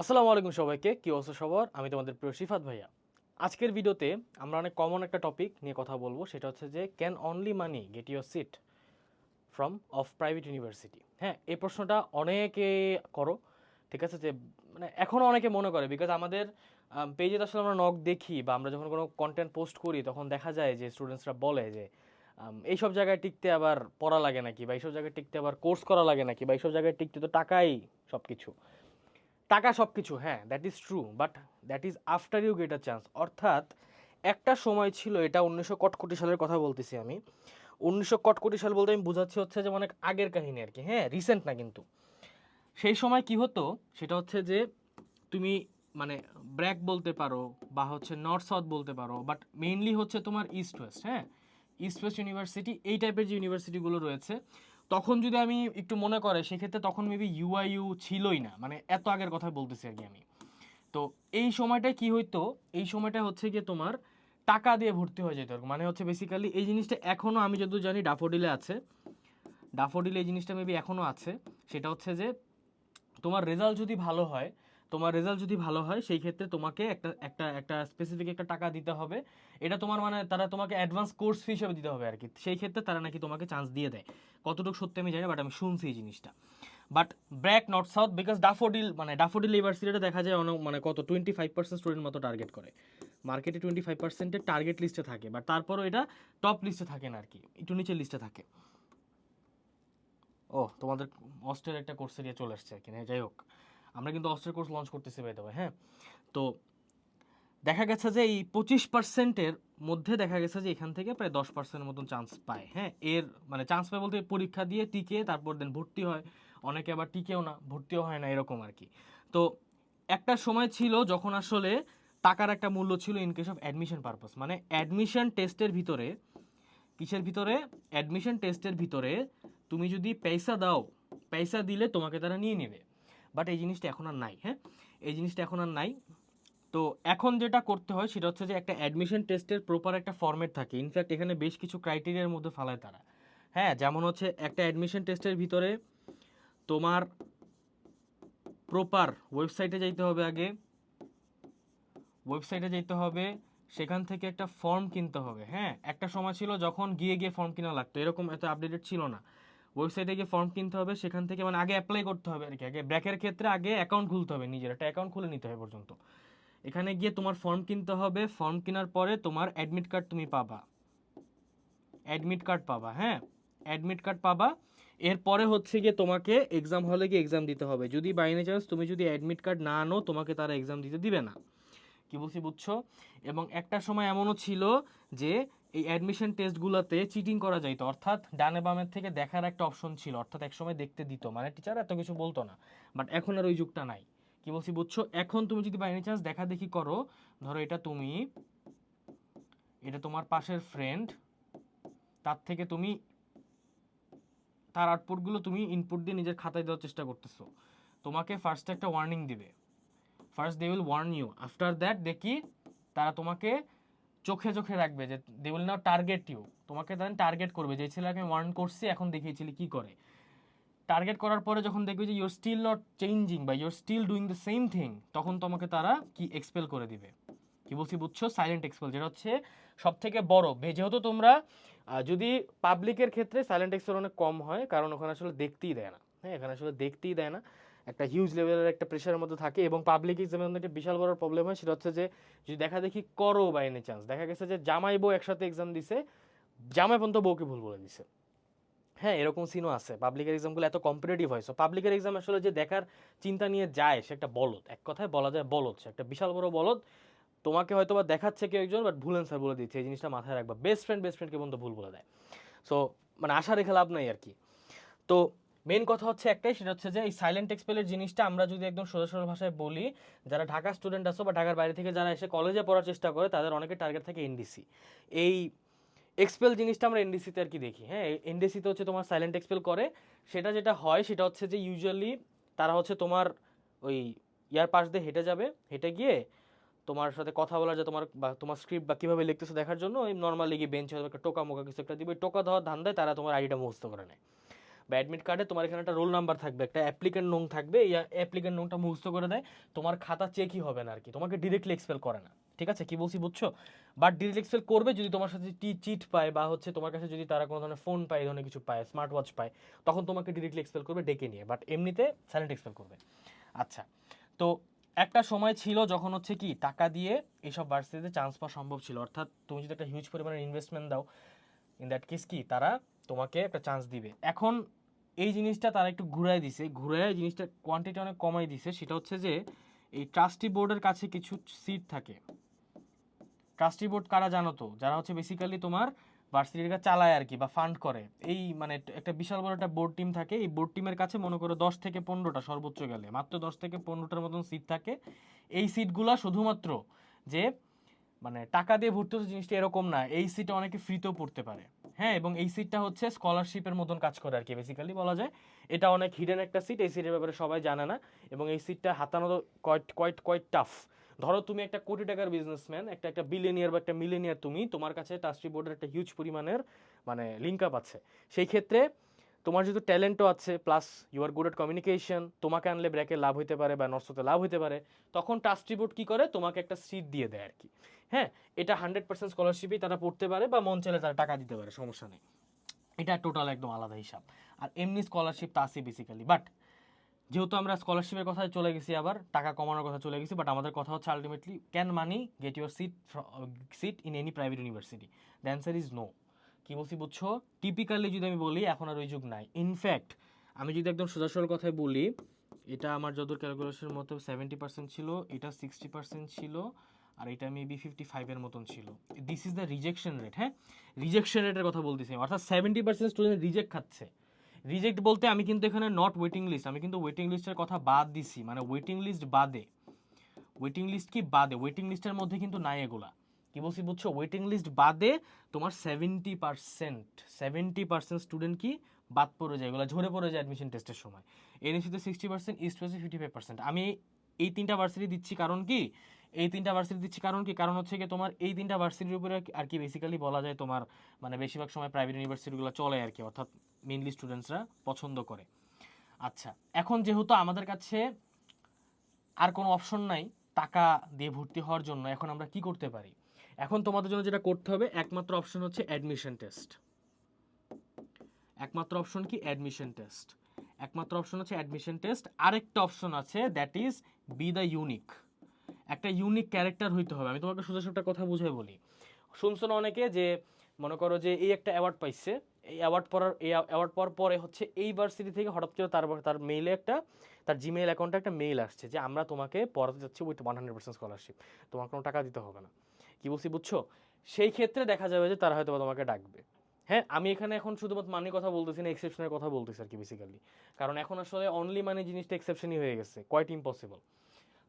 আসসালামু আলাইকুম সবাইকে, কি অবস্থা সবার? আমি তোমাদের প্রিয় শিফাত ভাইয়া। আজকের ভিডিওতে আমরা অনেক কমন একটা টপিক নিয়ে কথা বলব, সেটা হচ্ছে যে can only money get your seat from of private university হ্যাঁ এই প্রশ্নটা অনেকে করো, ঠিক আছে? যে মানে এখনও অনেকে মনে করে বিকজ আমাদের পেজে আসলে আমরা নক দেখি, বা আমরা যখন কোনো কন্টেন্ট পোস্ট করি, তখন দেখা যায় যে স্টুডেন্টসরা বলে যে এইসব জায়গায় টিকতে আবার পড়া লাগে নাকি? বা এইসব জায়গায় টিকতে আবার কোর্স করা লাগে নাকি? বা এইসব জায়গায় টিকতে তো টাকাই সব কিছু টাকা সব কিছু হ্যাঁ that is true but that is after you get a chance অর্থাৎ, একটা সময় ছিল, এটা উনিশশো কটকটি সালের কথা বলতেছি আমি, উনিশশো কটকটি সাল বলতে আমি বোঝাচ্ছি হচ্ছে যে অনেক আগের কাহিনী আর কি হ্যাঁ রিসেন্ট না কিন্তু। সেই সময় কি হতো, সেটা হচ্ছে যে, তুমি মানে ব্র্যাক বলতে পারো বা হচ্ছে নর্থ সাউথ বলতে পারো বাট মেইনলি হচ্ছে তোমার ইস্ট ওয়েস্ট হ্যাঁ ইস্ট ওয়েস্ট ইউনিভার্সিটি এই টাইপের যে ইউনিভার্সিটিগুলো রয়েছে তখন যদি আমি একটু মনে করে, সেক্ষেত্রে তখন মেবি ইউআইইউ ছিলই না। মানে এত আগের কথা বলতেছি আর কি আমি। তো এই সময়টায় কি হইতো? এই সময়টা হচ্ছে গিয়ে তোমার টাকা দিয়ে ভর্তি হয়ে যেত মানে হচ্ছে বেসিক্যালি এই জিনিসটা এখনও আমি যদি জানি ডাফোডিলে আছে। ডাফোডিলে এই জিনিসটা মেবি এখনও আছে। সেটা হচ্ছে যে তোমার রেজাল্ট যদি ভালো হয় তোমার রেজাল্ট যদি ভালো হয়, সেই ক্ষেত্রে তোমাকে একটা একটা একটা স্পেসিফিক একটা টাকা দিতে হবে। এটা তোমার মানে তারা তোমাকে অ্যাডভান্স কোর্স ফি হিসেবে দিতে হবে আর কি। সেই ক্ষেত্রে তারা নাকি তোমাকে চান্স দিয়ে দেয়। কতটুকু সত্যি আমি জানি বাট আমি শুনছি এই জিনিসটা। But BRAC north south because Daffodil মানে ডাফোডিল ইউনিভার্সিটিটা দেখা যায় অনেক মানে কত টোয়েন্টি ফাইভ পার্সেন্ট স্টুডেন্ট মতো টার্গেট করে। মার্কেটে টোয়েন্টি ফাইভ পার্সেন্টের টার্গেট লিস্টে থাকে বাট তারপরও এটা টপ লিস্টে থাকে না আর কি, একটু নিচের লিস্টে থাকে। ও, তোমাদের অস্ট্রের একটা কোর্স এরিয়া চলে আসছে আর কি, যাই হোক। আমরা কিন্তু অস্ট্রের কোর্স লঞ্চ করতেছি বাই দেবে হ্যাঁ? তো দেখা গেছে যে এই পঁচিশ পার্সেন্টের মধ্যে দেখা গেছে যে এখান থেকে প্রায় দশ পার্সেন্টের মতন চান্স পায় হ্যাঁ? এর মানে চান্স পায় বলতে পরীক্ষা দিয়ে টিকে, তারপর দেন ভর্তি হয়। অনেকে আবার টিকেও না, ভর্তিও হয় না, এরকম আর কি। তো একটা সময় ছিল যখন আসলে টাকার একটা মূল্য ছিল in case of admission purpose মানে অ্যাডমিশন টেস্টের ভিতরে, কিসের ভিতরে? অ্যাডমিশন টেস্টের ভিতরে তুমি যদি পয়সা দাও, পয়সা দিলে তোমাকে তারা নিয়ে নেবে। বাট এই জিনিসটা এখন আর নাই হ্যাঁ? এই জিনিসটা এখন আর নাই। তো এখন যেটা করতে হয়, সেটা হচ্ছে যে একটা অ্যাডমিশন টেস্টের প্রপার একটা ফর্মেট থাকে। ইনফ্যাক্ট এখানে বেশ কিছু ক্রাইটেরিয়ার মধ্যে ফালায় তারা। হ্যাঁ যেমন হচ্ছে একটা অ্যাডমিশন টেস্টের ভিতরে তোমার প্রপার ওয়েবসাইটে যাইতে হবে আগে। ওয়েবসাইটে যেতে হবে, সেখান থেকে একটা ফর্ম কিনতে হবে হ্যাঁ? একটা সময় ছিল যখন গিয়ে গিয়ে ফর্ম কিনা লাগতো। এরকম এত আপডেটেড ছিল না। ওয়েবসাইটে গিয়ে ফর্ম কিনতে হবে, সেখান থেকে মানে আগে অ্যাপ্লাই করতে হবে আর কি আগে ব্র্যাকের ক্ষেত্রে আগে অ্যাকাউন্ট খুলতে হবে নিজের, একটা অ্যাকাউন্ট খুলে নিতে হবে পর্যন্ত। এখানে গিয়ে তোমার ফর্ম কিনতে হবে ফর্ম কেনার পরে তোমার অ্যাডমিট কার্ড তুমি পাবা। অ্যাডমিট কার্ড পাবা হ্যাঁ? অ্যাডমিট কার্ড পাবা, এরপরে হচ্ছে গিয়ে তোমাকে এক্সাম হলে গিয়ে এক্সাম দিতে হবে। যদি বাই চান্স তুমি যদি অ্যাডমিট কার্ড না আনো, তোমাকে তারা এক্সাম দিতে দিবে না। কি বলছি বুঝছ? এবং একটা সময় এমনও ছিল যে এই অ্যাডমিশন টেস্টগুলোতে চিটিং করা যাইতো। অর্থাৎ ডানে বামের থেকে দেখার একটা অপশন ছিল। অর্থাৎ একসময় দেখতে দিত। মানে টিচার এত কিছু বলতো না। বাট এখন আর ওই যুগটা নাই। কি বলছি বুঝছ? এখন তুমি যদি বাই চান্স দেখা দেখি করো, ধরো এটা তুমি, এটা তোমার পাশের ফ্রেন্ড তার থেকে তুমি, তার আউটপুটগুলো তুমি ইনপুট দিয়ে নিজের খাতায় দেওয়ার চেষ্টা করতেছো। তোমাকে ফার্স্টে একটা ওয়ার্নিং দিবে। First they will warn you after that দেখি তারা তোমাকে চোখে চোখে রাখবে যে they will now target you তোমাকে তারা টার্গেট করবে। যে ছেলেকে আমি ওয়ার্ন করছি, এখন দেখিয়েছিলি কি করে? টার্গেট করার পরে যখন দেখবে যে ইউর স্টিল নট চেঞ্জিং বা you're still doing the same thing তখন তোমাকে তারা কি এক্সপেল করে দিবে? কি বলছি বুঝছ? সাইলেন্ট এক্সপেল যেটা হচ্ছে সব থেকে বড় যেহেতু তোমরা যদি পাবলিকের ক্ষেত্রে সাইলেন্ট এক্সপেল অনেক কম হয়, কারণ ওখানে আসলে দেখতেই দেয় না। হ্যাঁ এখানে আসলে দেখতেই দেয় না। একটা হিউজ লেভেলের একটা প্রেশারের মধ্যে থাকে এবং পাবলিক এক্সামের একটা বিশাল বড় প্রবলেম হয়, সেটা হচ্ছে যে যদি দেখা দেখি করো বা এনি চান্স দেখা গেছে যে জামাই বউ একসাথে এক্সাম দিছে, জামাই পর্যন্ত বউকে ভুল বলে দিছে। হ্যাঁ এরকম সিনও আছে পাবলিকের এক্সামগুলো এত কম্পিটিটিভ হয়। সো পাবলিকের এক্সাম আসলে যে দেখার চিন্তা নিয়ে যায়, সে একটা বলদ। এক কথায় বলা যায় বলদ, সে একটা বিশাল বড় বলদ। তোমাকে হয়তো বা দেখাচ্ছে কেউ একজন বাট ভুল অ্যান্সার বলে দিচ্ছে। এই জিনিসটা মাথায় রাখবা। বেস্ট ফ্রেন্ড বেস্ট ফ্রেন্ডকে পর্যন্ত ভুল বলে দেয়। সো মানে আশা রেখে লাভ নাই আর কি। তো মেন কথা হচ্ছে একটাই, সেটা হচ্ছে যে এই সাইলেন্ট এক্সপেলের জিনিসটা আমরা যদি একদম সোজা সরল ভাষায় বলি, যারা ঢাকা স্টুডেন্ট আসো বা ঢাকার বাইরে থেকে যারা এসে কলেজে পড়ার চেষ্টা করে, তাদের অনেকের টার্গেট থাকে এনডিসি এই এক্সপেল জিনিসটা আমরা এনডিসিতে আর কি দেখি হ্যাঁ? এনডিসিতে হচ্ছে তোমার সাইলেন্ট এক্সপেল করে, সেটা যেটা হয়, সেটা হচ্ছে যে ইউজুয়ালি তারা হচ্ছে তোমার ওই ইয়ার পাশ দিয়ে হেঁটে যাবে, হেঁটে গিয়ে তোমার সাথে কথা বলার যে তোমার বা তোমার স্ক্রিপ্ট বা কীভাবে লিখতেছো দেখার জন্য, ওই নর্মালি গিয়ে বেঞ্চে একটা টোকা মোকা কিছু একটা দিবে টোকা দেওয়ার ধান্দায় তারা তোমার আইডিটা মুখস্থ করে নেয়। বা অ্যাডমিট কার্ডে তোমার এখানে একটা রোল নাম্বার থাকবে, একটা অ্যাপ্লিকেন্ট নোং থাকবে, এই অ্যাপ্লিকেন্ট নোংটা মুখস্থ করে দেয়, তোমার খাতা চেকই হবে না আর কি তোমাকে ডিরেক্টলি এক্সপেল করে না, ঠিক আছে? কি বলছি বুঝছ? বাট ডিরেক্ট এক্সপেল করবে যদি তোমার সাথে টি চিট পায় বা হচ্ছে তোমার কাছে যদি তারা কোনো ধরনের ফোন পায় ধরনের কিছু পায় স্মার্ট ওয়াচ পায়, তখন তোমাকে ডিরেক্টলি এক্সপেল করবে ডেকে নিয়ে বাট এমনিতে সাইলেন্ট এক্সপেল করবে। আচ্ছা তো একটা সময় ছিল যখন হচ্ছে কি, টাকা দিয়ে এইসব ভার্সিটিতে চান্স পাওয়া সম্ভব ছিল, অর্থাৎ তুমি যদি একটা হিউজ পরিমাণের ইনভেস্টমেন্ট দাও ইন দ্যাট কেস কি, তারা তোমাকে একটা চান্স দিবে। এখন এই জিনিসটা তারা একটু ঘুরাই দিছে। ঘুরাই জিনিসটা কোয়ান্টিটি অনেক কমাই দিছে। সেটা হচ্ছে যে, এই ট্রাস্টি বোর্ডের কাছে কিছু সিট থাকে। ট্রাস্টি বোর্ড কারা জানো তো? যারা হচ্ছে বেসিক্যালি তোমার ভার্সিটিটা চালায় আর কি বা ফান্ড করে। এই মানে একটা বিশাল বড় একটা বোর্ড টিম থাকে। এই বোর্ড টিমের কাছে মনে করো দশ থেকে পনেরোটা সর্বোচ্চ গেলে, মাত্র দশ থেকে পনেরোটার মতন সিট থাকে। এই সিটগুলা শুধুমাত্র যে মানে টাকা দিয়ে ভর্তি হচ্ছে জিনিসটা এরকম না, এই সিটে অনেকে ফ্রিতেও পড়তে পারে। হ্যাঁ এবং এই সিটটা হচ্ছে স্কলারশিপের মতন কাজ করে আর কি বেসিক্যালি বলা যায়। এটা অনেক হিডেন একটা সিট এই সিটের ব্যাপারে সবাই জানে না, এবং এই সিটটা হাতানো কোয়াইট কোয়াইট কোয়াইট টাফ ধরো তুমি একটা কোটি টাকার বিজনেসম্যান একটা একটা বিলিয়নিয়ার বা একটা মিলেনিয়ার তুমি, তোমার কাছে ট্রাস্টি বোর্ডের একটা হিউজ পরিমাণের মানে লিঙ্ক আপ আছে। সেই ক্ষেত্রে তোমার যেহেতু ট্যালেন্টও আছে plus you are good at communication তোমাকে আনলে ব্র্যাকে লাভ হতে পারে বা নর্সতে লাভ হতে পারে, তখন টাস্ট্রি বোর্ড কী করে? তোমাকে একটা সিট দিয়ে দেয় আর কি হ্যাঁ এটা হান্ড্রেড পার্সেন্ট স্কলারশিপই তারা পড়তে পারে বা মন চাইলে তারা টাকা দিতে পারে, সমস্যা নেই। এটা টোটাল একদম আলাদা হিসাব। আর এমনি স্কলারশিপ তা আছে বেসিক্যালি বাট যেহেতু আমরা স্কলারশিপের কথায় চলে গেছি আবার, টাকা কমানোর কথা চলে গেছি বাট আমাদের কথা হচ্ছে ultimately can money get your seat seat in any private university the answer is no কি বলছি বুঝছ? টিপিক্যালি যদি আমি বলি, এখন আর ওই যুগ নাই। ইনফ্যাক্ট আমি যদি একদম সোজা সরল কথায় বলি, এটা আমার যতদূর ক্যালকুলেশনের মতো সেভেন্টি পার্সেন্ট ছিল, এটা সিক্সটি পার্সেন্ট ছিল, আর এটা মেবি ফিফটি ফাইভের মতন ছিল। This is the rejection rate হ্যাঁ? রিজেকশন রেটের কথা বলতেছি। অর্থাৎ সেভেন্টি পার্সেন্ট স্টুডেন্ট রিজেক্ট খাচ্ছে। রিজেক্ট বলতে আমি কিন্তু এখানে নট ওয়েটিং লিস্ট আমি কিন্তু ওয়েটিং লিস্টের কথা বাদ দিছি। মানে ওয়েটিং লিস্ট বাদে। ওয়েটিং লিস্ট কি বাদে? ওয়েটিং লিস্টের মধ্যে কিন্তু নাই এগুলা। কি বলছি বুঝছ? ওয়েটিং লিস্ট বাদে তোমার seventy percent seventy percent student কি বাদ পড়ে যায়, এগুলো ঝরে পড়ে যায় অ্যাডমিশন টেস্টের সময়। এনএসিতে সিক্সটি পার্সেন্ট ইস্ট ওয়েস্টে ফিফটি ফাইভ পার্সেন্ট আমি এই তিনটা ভার্সিটি দিচ্ছি কারণ কি? এই তিনটা ভার্সিটি দিচ্ছি কারণ কি? কারণ হচ্ছে কি তোমার এই তিনটা ভার্সিটির উপরে আর কি বেসিক্যালি বলা যায় তোমার মানে বেশিরভাগ সময় প্রাইভেট ইউনিভার্সিটিগুলো চলে আর কি, অর্থাৎ মেনলি স্টুডেন্টসরা পছন্দ করে। আচ্ছা এখন যেহেতু আমাদের কাছে আর কোনো অপশন নাই, টাকা দিয়ে ভর্তি হওয়ার জন্য, এখন আমরা কি করতে পারি? এখন তোমাদের জন্য যেটা করতে হবে, একমাত্র অপশন হচ্ছে অ্যাডমিশন টেস্ট একমাত্র অপশন কি? অ্যাডমিশন টেস্ট একমাত্র অপশন হচ্ছে অ্যাডমিশন টেস্ট আরেকটা অপশন আছে that is be the unique একটা ইউনিক ক্যারেক্টার হইতে হবে। আমি তোমাকে সোজা সোজা কথা বুঝে বলি। শুনছো না অনেকে যে, মনে করো যে এই একটা অ্যাওয়ার্ড পাইছে, এই অ্যাওয়ার্ড পড়ার, এই অ্যাওয়ার্ড পাওয়ার পরে হচ্ছে এই ভার্সিটি থেকে হঠাৎ করে তার তার মেইলে একটা, তার জিমেইল অ্যাকাউন্টে একটা মেইল আসছে যে, আমরা তোমাকে পড়াতে যাচ্ছি with one hundred percent scholarship তোমার কোনো টাকা দিতে হবে না। কি বলছি বুঝছ? সেই ক্ষেত্রে দেখা যাবে যে তারা হয়তো তোমাকে ডাকবে। হ্যাঁ আমি এখানে এখন শুধুমাত্র মানি কথা বলতেছি না এক্সেপশনের কথা বলতেছি আর কি বেসিক্যালি কারণ এখন আসলে অনলি মানি জিনিসটা এক্সেপশনই হয়ে গেছে কোয়াইট ইম্পসিবল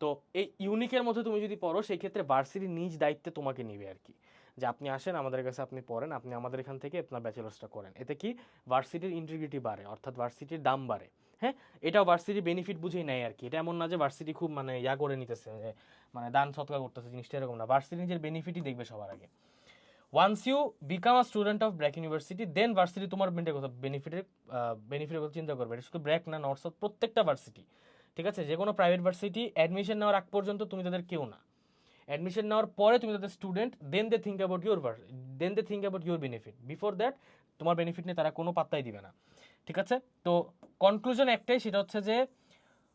তো এই ইউনিকের মধ্যে তুমি যদি পড়ো, সেই ক্ষেত্রে ভার্সিটি নিজ দায়িত্বে তোমাকে নিবে আর কি। যে আপনি আসেন, আমাদের কাছে আপনি পড়েন, আপনি আমাদের এখান থেকে আপনার ব্যাচেলার্সটা করেন। এতে কি? ভার্সিটির ইন্টিগ্রিটি বাড়ে, অর্থাৎ ভার্সিটির দাম বাড়ে। হ্যাঁ এটাও ভার্সিটির বেনিফিট বুঝেই নেয় আর কি এটা এমন না যে ভার্সিটি খুব মানে ইয়া করে নিতেছে মানে দান সৎকার করতেছে, জিনিসটা এরকম না। ভার্সিটি নিজের বেনিফিটই দেখবে সবার আগে। Once you become a student of BRAC university then varsity তোমার কথা বেনিফিটের বেনিফিটের কথা চিন্তা করবে। এটা শুধু ব্র্যাক না নর্থ সাউথ প্রত্যেকটা ভার্সিটি ঠিক আছে? যে কোনো প্রাইভেট ভার্সিটি অ্যাডমিশন নেওয়ার আগ পর্যন্ত তুমি তাদের কেউ না। অ্যাডমিশন নেওয়ার পরে তুমি তাদের student then they think about your then they think about your benefit before that তোমার বেনিফিট নিয়ে তারা কোনো পাত্তাই দিবে না। ঠিক আছে? তো কনক্লুশন একটাই, সেটা হচ্ছে যে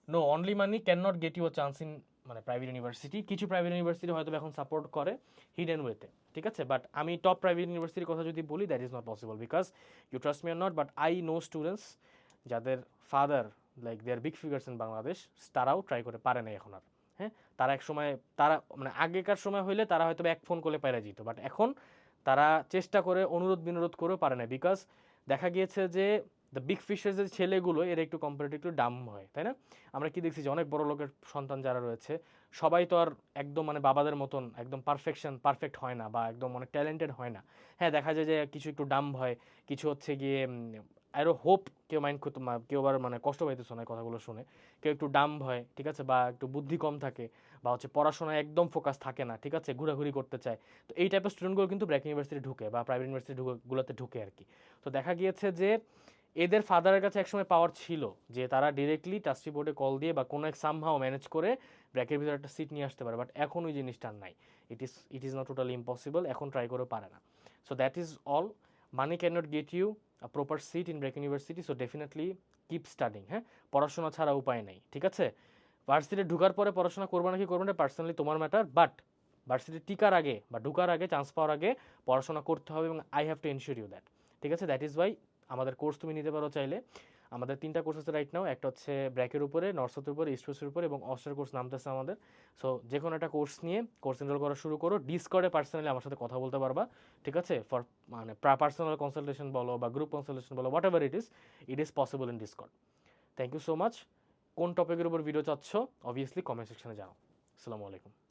no only money can not get you chance in মানে প্রাইভেট ইউনিভার্সিটি কিছু প্রাইভেট ইউনিভার্সিটি হয়তো এখন সাপোর্ট করে হিডেন ওয়েতে ঠিক আছে? বাট আমি টপ প্রাইভেট ইউনিভার্সিটির কথা যদি বলি that is not possible because you trust me or not but I know students যাদের father like there big figures in Bangladesh তারাও ট্রাই করে, পারে না এখন আর হ্যাঁ? তারা এক সময়, তারা মানে আগেকার সময় হইলে তারা হয়তো এক ফোন করলে পাইরা যেত বাট এখন তারা চেষ্টা করে অনুরোধ বিনোরোধ করেও পারে না বিকজ দেখা গিয়েছে যে দ্য বিগ ফিশের যে ছেলেগুলো, এর একটু কম্পারেটিভ একটু ডাম হয়, তাই না? আমরা কি দেখছি যে অনেক বড় লোকের সন্তান যারা রয়েছে, সবাই তো আর একদম মানে বাবাদের মতন, একদম পারফেকশন পারফেক্ট হয় না বা একদম অনেক ট্যালেন্টেড হয় না। হ্যাঁ দেখা যায় যে কিছু একটু ডাম হয়, কিছু হচ্ছে গিয়ে আরও হোপ কেউ মাইন্ড করতে কেউ আবার মানে কষ্ট পাইতেছে না কথাগুলো শুনে। কেউ একটু ডাম হয়, ঠিক আছে? বা একটু বুদ্ধি কম থাকে, বা হচ্ছে পড়াশোনায় একদম ফোকাস থাকে না, ঠিক আছে? ঘোরাঘুরি করতে চায়। তো এই টাইপের স্টুডেন্টগুলো কিন্তু ব্র্যাক ইউনিভার্সিটি ঢুকে বা প্রাইভেট ইউনিভার্সিটি গুলোতে ঢুকে আর কি। তো দেখা গিয়েছে যে এদের ফাদারের কাছে একসময় পাওয়ার ছিল যে তারা ডিরেক্টলি টাস্টি বোর্ডে কল দিয়ে বা কোনো এক সামহাও ম্যানেজ করে ব্র্যাকের ভিতরে একটা সিট নিয়ে আসতে পারে বাট এখন ওই জিনিসটা নাই। It is it is not totally impossible এখন ট্রাই করে পারে না। So that is all money can not get you a proper seat in BRAC university so definitely keep studying হ্যাঁ? পড়াশোনা ছাড়া উপায় নেই, ঠিক আছে? ভার্সিটি ঢুকার পরে পড়াশোনা করবে না কি করবে না পার্সোনালি তোমার ম্যাটার বাট ভার্সিটি টিকার আগে বা ঢুকার আগে চান্স পাওয়ার আগে পড়াশোনা করতে হবে এবং I have to ensure you that ঠিক আছে? দ্যাট ইজ ওয়াই আমাদের কোর্স তুমি নিতে পারো চাইলে। আমাদের তিনটা কোর্স আছে রাইট নাও একটা হচ্ছে ব্র্যাকের উপরে নর্সের উপরে ইস্টওয়েস্টের উপরে এবং অস্টার কোর্স নামতেছে আমাদের। সো যে কোনো একটা কোর্স নিয়ে কোর্স এনরোল করা শুরু করো। ডিসকর্ডে পার্সোনালি আমার সাথে কথা বলতে পারবা, ঠিক আছে? ফর মানে পার্সোনাল কনসালটেশন বলো বা গ্রুপ কনসালটেশন বলো whatever it is it is possible in Discord thank you so much কোন টপিকের উপর ভিডিও চাচ্ছ অবভিয়াসলি কমেন্ট সেকশনে জানাও। আসসালামু আলাইকুম